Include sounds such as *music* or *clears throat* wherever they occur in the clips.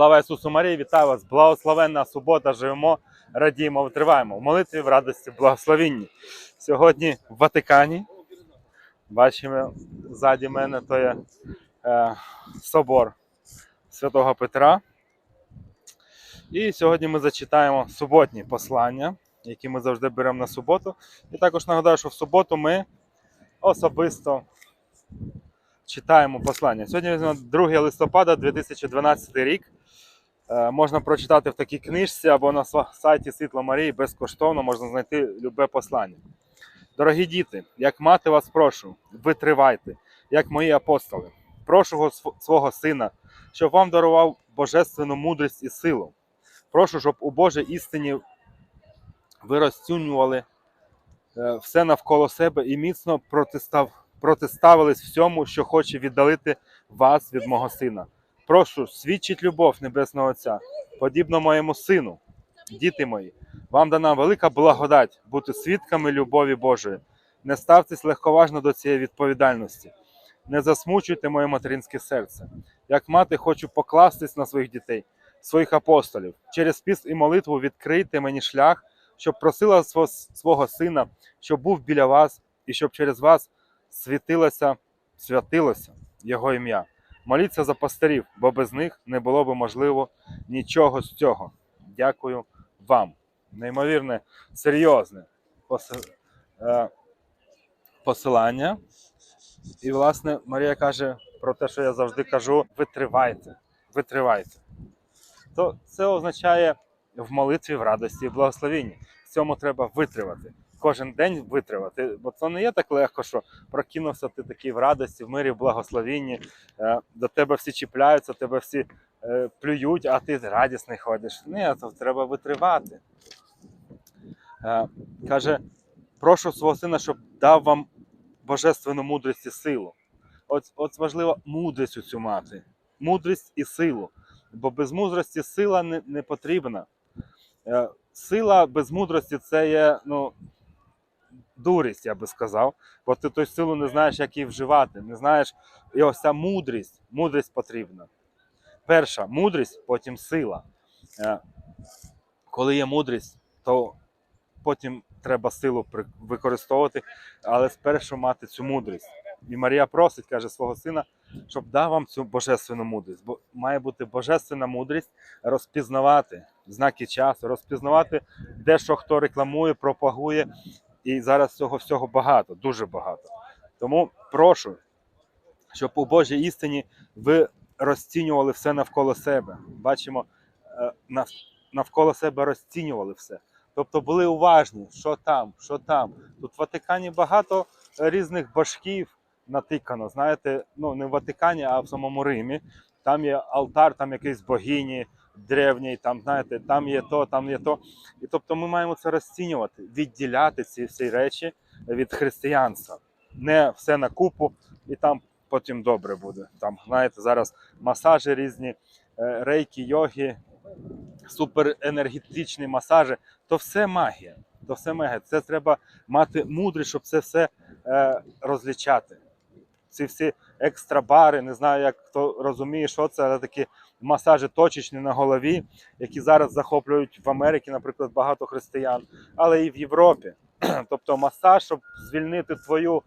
Слава Ісусу Марії, вітаю вас! Благословенна субота, живемо, радіємо, витриваємо. В молитві в радості, благословінні. Сьогодні в Ватикані. Бачимо ззаді мене то є е, собор Святого Петра. І сьогодні ми зачитаємо суботні послання, які ми завжди беремо на суботу. І також нагадаю, що в суботу ми особисто читаємо послання. Сьогодні 2 листопада 2012 рік. Е, Можна прочитати в такій книжці або на сайті Світло Марії безкоштовно можна знайти любе послання. Дорогі діти, як мати вас прошу, витривайте, як мої апостоли. Прошу свого сина, щоб вам дарував божественну мудрість і силу. Прошу, щоб у Божій істині ви розцінювали е, все навколо себе і міцно протистав, протиставились всьому, що хоче віддалити вас від мого сина. Прошу, свідчить любов Небесного Отця, подібно моєму сину. Діти мої, вам дана велика благодать бути свідками любові Божої. Не ставтесь легковажно до цієї відповідальності. Не засмучуйте моє материнське серце. Як мати, хочу покластись на своїх дітей, своїх апостолів. Через піст і молитву відкрийте мені шлях, щоб просила свого, свого сина, щоб був біля вас, і щоб через вас світилося, святилося Його ім'я. Моліться за пастирів, бо без них не було б можливо нічого з цього. Дякую вам. Неймовірне, серйозне е, посилання. І, власне, Марія каже про те, що я завжди кажу: витривайте, витривайте. То це означає в молитві, в радості, в благословенні. В цьому треба витривати. Кожен день витривати. Бо це не є так легко, що прокинувся ти такий в радості, в мирі, в благословенні. Е, До тебе всі чіпляються, тебе всі е, плюють, а ти радісний ходиш. Ні, то треба витривати. Е, Каже, прошу свого сина, щоб дав вам божественну мудрість і силу. От, от важливо мудрість у цю мати. Мудрість і силу. Бо без мудрості сила не, не потрібна. Сила без мудрості це є ну, дурість, я би сказав. Бо ти ту силу не знаєш, як її вживати. Не знаєш, і ось ця мудрість, мудрість потрібна. Перша мудрість, потім сила. Е, Коли є мудрість, то потім треба силу використовувати, але спершу мати цю мудрість. І Марія просить, каже свого сина, щоб дав вам цю божественну мудрість. Бо має бути божественна мудрість розпізнавати знаки часу, розпізнавати, де що хто рекламує, пропагує. І зараз цього всього багато, дуже багато. Тому прошу, щоб у Божій істині ви розцінювали все навколо себе. Бачимо, е, навколо себе розцінювали все. Тобто були уважні, що там, що там. Тут в Ватикані багато різних башків натикано. Знаєте, ну не в Ватикані, а в самому Римі. Там є алтар, там якийсь богині древній, там, знаєте, там є то, там є то. І тобто ми маємо це розцінювати, відділяти ці всі речі від християнства. Не все на купу, і там потім добре буде. Там, знаєте, зараз масажі різні, е, рейки, йоги, суперенергетичні масажі, то все магія. То все магія. Це треба мати мудрість, щоб це все е, розлічати. Ці всі екстрабари, не знаю, як хто розуміє, що це, але такі масажі точечні на голові, які зараз захоплюють в Америці, наприклад, багато християн, але і в Європі. *clears throat* Тобто масаж, щоб звільнити твою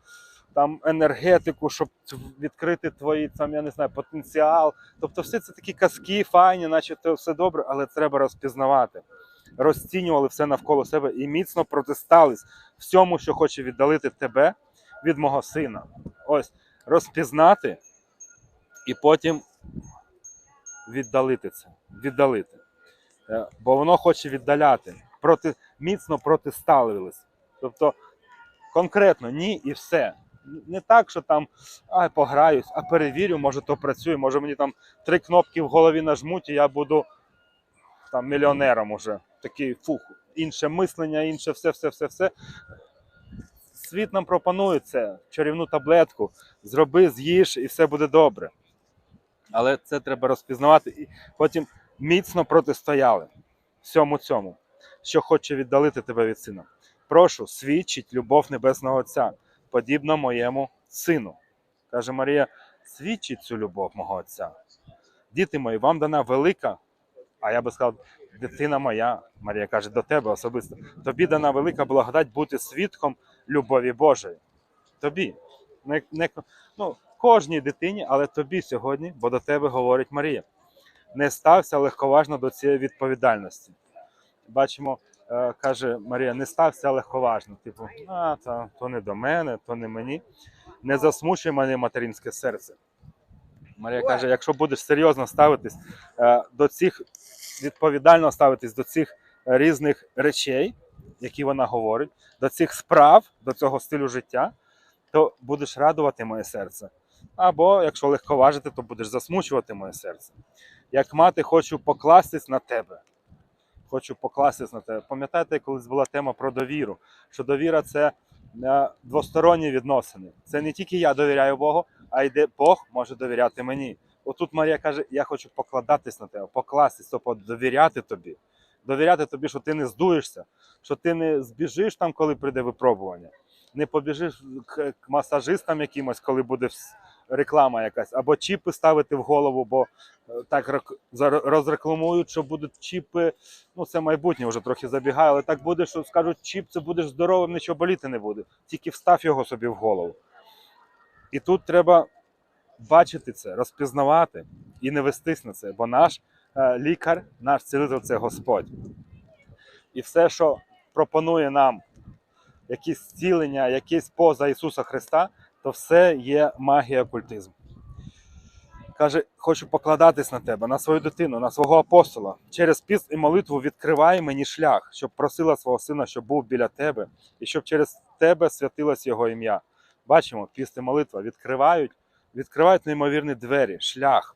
там енергетику, щоб відкрити твої там, я не знаю, потенціал. Тобто, все це такі казки, файні, наче це все добре, але треба розпізнавати. Розцінювали все навколо себе і міцно протистались всьому, що хоче віддалити тебе від мого сина. Ось розпізнати і потім віддалити це. Віддалити. Е, Бо воно хоче віддаляти. Проти, міцно протиставились. Тобто конкретно ні і все. Не так, що там ай, пограюсь, а перевірю, може то працює, може мені там три кнопки в голові нажмуть, і я буду там мільйонером уже. Такий фух, інше мислення, інше все, все, все, все. Світ нам пропонує це, чарівну таблетку. Зроби, з'їж і все буде добре. Але це треба розпізнавати і потім міцно протистояли всьому цьому, що хоче віддалити тебе від сина. Прошу, свідчить любов Небесного Отця, подібно моєму сину. Каже Марія, свідчить цю любов мого Отця. Діти мої, вам дана велика, а я би сказав, дитина моя, Марія каже, до тебе особисто. Тобі дана велика благодать бути свідком любові Божої. Тобі. Не, не, ну, кожній дитині, але тобі сьогодні, бо до тебе говорить Марія. Не стався легковажно до цієї відповідальності. Бачимо, е, каже Марія, не стався легковажно. Типу, а, та, то не до мене, то не мені. Не засмучуй мене материнське серце. Марія каже: якщо будеш серйозно ставитись е, до цих, відповідально ставитись до цих різних речей, які вона говорить, до цих справ, до цього стилю життя, то будеш радувати моє серце. Або якщо легковажити, то будеш засмучувати моє серце. Як мати, хочу покластись на тебе. Хочу покластись на тебе. Пам'ятаєте, колись була тема про довіру, що довіра це е, двосторонні відносини. Це не тільки я довіряю Богу, а й Бог може довіряти мені. Отут Марія каже: я хочу покладатись на тебе, покластись, тобто довіряти тобі. Довіряти тобі, що ти не здуєшся, що ти не збіжиш там, коли прийде випробування, не побіжиш к, масажистам якимось, коли буде реклама якась, або чіпи ставити в голову, бо е, так розрекламують, що будуть чіпи. Ну, це майбутнє вже трохи забігає, але так буде, що скажуть, чіп, це будеш здоровим, нічого боліти не буде. Тільки встав його собі в голову. І тут треба бачити це, розпізнавати і не вестись на це, бо наш е, лікар, наш цілитель це Господь. І все, що пропонує нам якісь зцілення, якесь поза Ісуса Христа, то все є магія окультизм. Каже, хочу покладатись на тебе, на свою дитину, на свого апостола. Через піст і молитву відкривай мені шлях, щоб просила свого сина, щоб був біля тебе, і щоб через тебе святилось його ім'я. Бачимо, піст і молитва відкривають, відкривають неймовірні двері, шлях.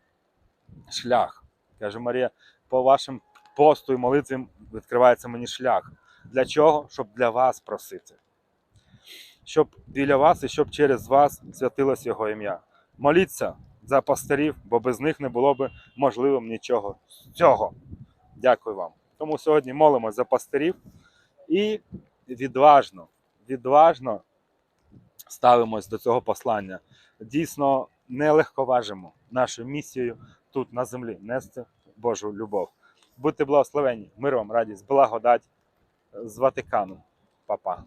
Шлях. Каже Марія, по вашим посту і молитві відкривається мені шлях. Для чого? Щоб для вас просити. Щоб біля вас і щоб через вас святилось його ім'я. Моліться за пастирів, бо без них не було би можливим нічого з цього. Дякую вам. Тому сьогодні молимось за пастирів і відважно, відважно ставимось до цього послання. Дійсно, не легковажимо нашу місію тут на землі нести Божу любов. Будьте благословені, мир вам, радість, благодать з Ватикану. Па-па.